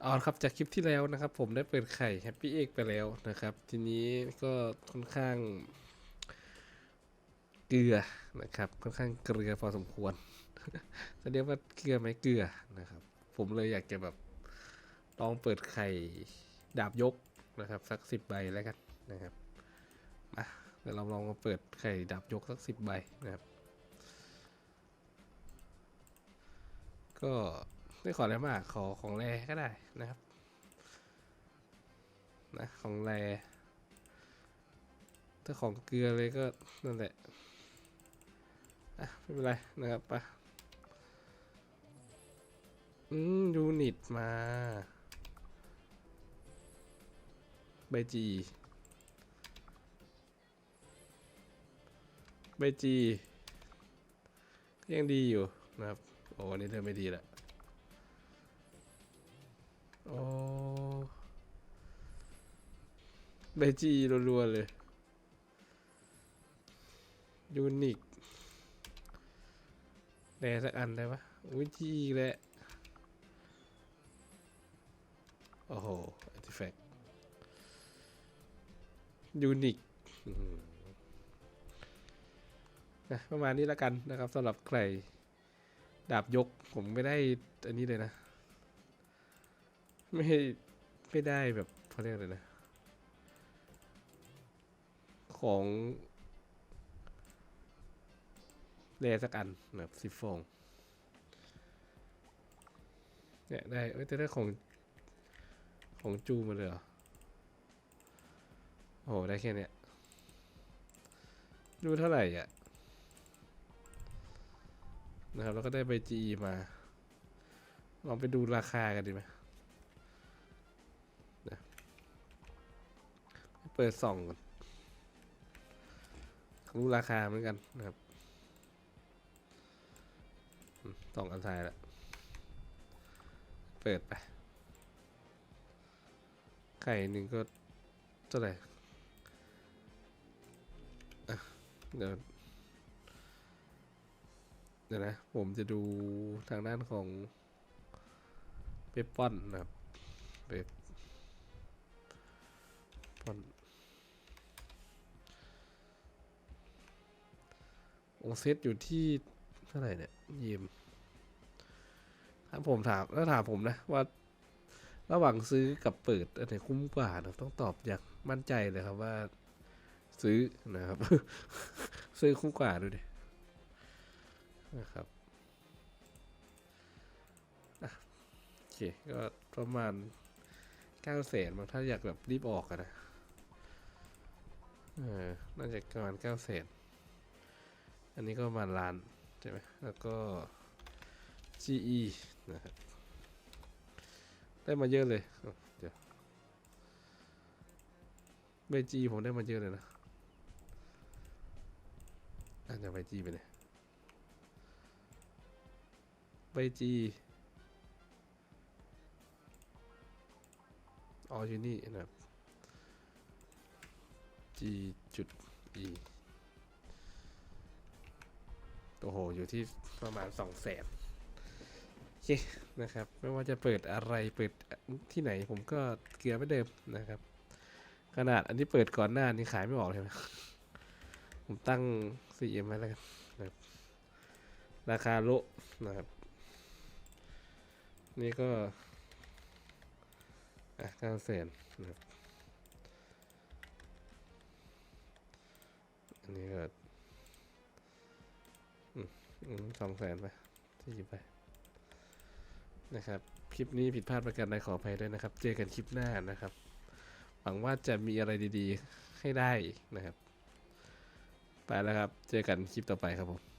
เอาครับจากคลิปที่แล้วนะครับ ผมได้เปิดไข่แฮปปี้เอ็กไปแล้วนะครับ ทีนี้ก็ค่อนข้างเกลือนะครับ ค่อนข้างเกลือพอสมควรจะเรียกว่าเกลือไหมเกลือนะครับ ผมเลยอยากจะแบบลองเปิดไข่ดาบยกนะครับ สักสิบใบแล้วกันนะครับมาเดี๋ยวเราลองมาเปิดไข่ดาบยกสักสิบใบนะครับ ก็ ไม่ขออะไรมาก ขอของแรก็ได้นะครับ นะของแรถ้าของเกลือเลยก็นั่นแหละอะไม่เป็นไรนะครับไปะอืมยูนิตมาใบจีใบจียังดีอยู่นะครับ โอ้อันนี้เริ่มไม่ดีและ โอ้เบจีรัวๆเลย ยูนิคแร่สักอันได้ปะอุ้ยจีอีกแล้วโอ้โหอาร์ติแฟกยูนิคนะประมาณนี้แล้วกันนะครับสำหรับใคร ดาบยกผมไม่ได้อันนี้เลยนะ ไม่ไม่ได้แบบเขาเรียกอะไรนะ ของแรสักอันแบบสิบฟองเนี่ยได้เอ้ยแต่ได้ของของจูมาเลยเหรอโอ้ได้แค่เนี้ยดูเท่าไหร่อะนะครับแล้วก็ได้ใบจีมา ลองไปดูราคากันดีไหม เปิดส่องก่อนรู้ราคาเหมือนกันนะครับอืมสองอันทายละเปิดไป ไข่หนึ่งก็เท่าไหร่เดี๋ยวเดี๋ยวนะ ผมจะดูทางด้านของเปปปอนนะครับเปปปอน องเซตอยู่ที่เท่าไหร่เนี่ยยิมถ้าผมถามถ้าถามผมนะว่า ระหว่างซื้อกับเปิดอันไหนคุ้มกว่านะต้องตอบอย่างมั่นใจเลยครับว่า ซื้อนะครับ ซื้อคุ้มกว่าดูดินะครับโอเคก็ประมาณเก้าแสนบางถ้าอยากแบบรีบออกอะนะเออน่าจะประมาณเก้าแสน อันนี้ก็ประมาณล้านใช่ไหมแล้วก็ GE นะครับได้มาเยอะเลยเดี๋ยวใบจีผมได้มาเยอะเลยนะอะเดี๋ยวใบจีไปไหนใบจีอ๋ออยู่นี่นะครับ G จุด E โอ้โห อยู่ที่ประมาณสองแสนโอเคนะครับ ไม่ว่าจะเปิดอะไรเปิดที่ไหนผมก็เกลือไม่เดิมนะครับ ขนาดอันที่เปิดก่อนหน้านี้ขายไม่ออกเลยนะผมตั้ง 4M ไว้แล้วกันนะครับ ราคาโลนะครับ นี่ก็อะเก้าแสนนะครับ อันนี้ก็ สองแสนไปที่ยิบไป นะครับ คลิปนี้ผิดพลาดประการใดขออภัยด้วยนะครับ เจอกันคลิปหน้านะครับ หวังว่าจะมีอะไรดีๆ ให้ได้นะครับ ไปแล้วครับ เจอกันคลิปต่อไปครับผม